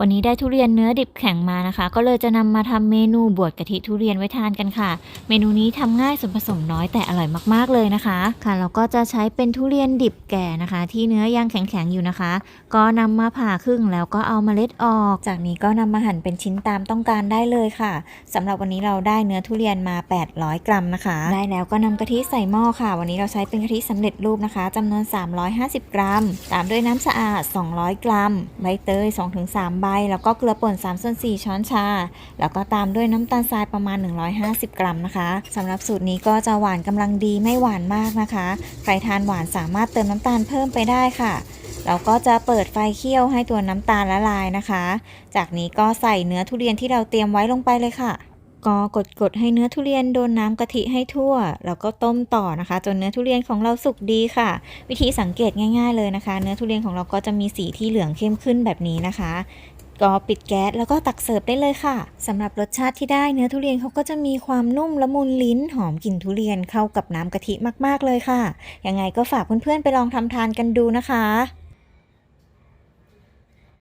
วันนี้ได้ทุเรียนเนื้อดิบแข็งมานะคะ ก็เลยจะนำมาทำเมนูบวชกะทิทุเรียนไว้ทานกันค่ะ เมนูนี้ทำง่ายส่วนผสมน้อยแต่อร่อยมากๆเลยนะคะค่ะ เราก็จะใช้เป็นทุเรียนดิบแก่นะคะ ที่เนื้อยังแข็งๆอยู่นะคะ ก็นำมาผ่าครึ่งแล้วก็เอาเมล็ดออก จากนี้ก็นำมาหั่นเป็นชิ้นตามต้องการได้เลยค่ะสำหรับวันนี้เราได้เนื้อทุเรียนมา 800 กรัมนะคะ ได้แล้วก็นำกะทิใส่หม้อค่ะ วันนี้เราใช้เป็นกะทิสำเร็จรูปนะคะจำนวน 350 กรัม ตามด้วยน้ำสะอาด 200 กรัมใบเตย2-3ใบแล้วก็เกลือป่น3ส่วน4ช้อนชา แล้วก็ตามด้วยน้ำตาลทรายประมาณ 150 กรัมนะคะสำหรับสูตรนี้ก็จะหวานกำลังดีไม่หวานมากนะคะ ใครทานหวานสามารถเติมน้ำตาลเพิ่มไปได้ค่ะเราก็จะเปิดไฟเคี่ยวให้ตัวน้ำตาลละลายนะคะ จากนี้ก็ใส่เนื้อทุเรียนที่เราเตรียมไว้ลงไปเลยค่ะ ก็กดกดๆให้เนื้อทุเรียนโดนน้ำกะทิให้ทั่ว แล้วก็ต้มต่อนะคะ จนเนื้อทุเรียนของเราสุกดีค่ะ วิธีสังเกตง่าย ๆเลยนะคะ เนื้อทุเรียนของเราก็จะมีสีที่เหลืองเข้มขึ้นแบบนี้นะคะ ก็ปิดแก๊สแล้วก็ตักเสิร์ฟได้เลยค่ะสำหรับรสชาติที่ได้เนื้อทุเรียนเขาก็จะมีความนุ่มละมุนลิ้นหอมกลิ่นทุเรียนเข้ากับน้ำกะทิมากๆเลยค่ะยังไงก็ฝากเพื่อนๆไปลองทำทานกันดูนะคะ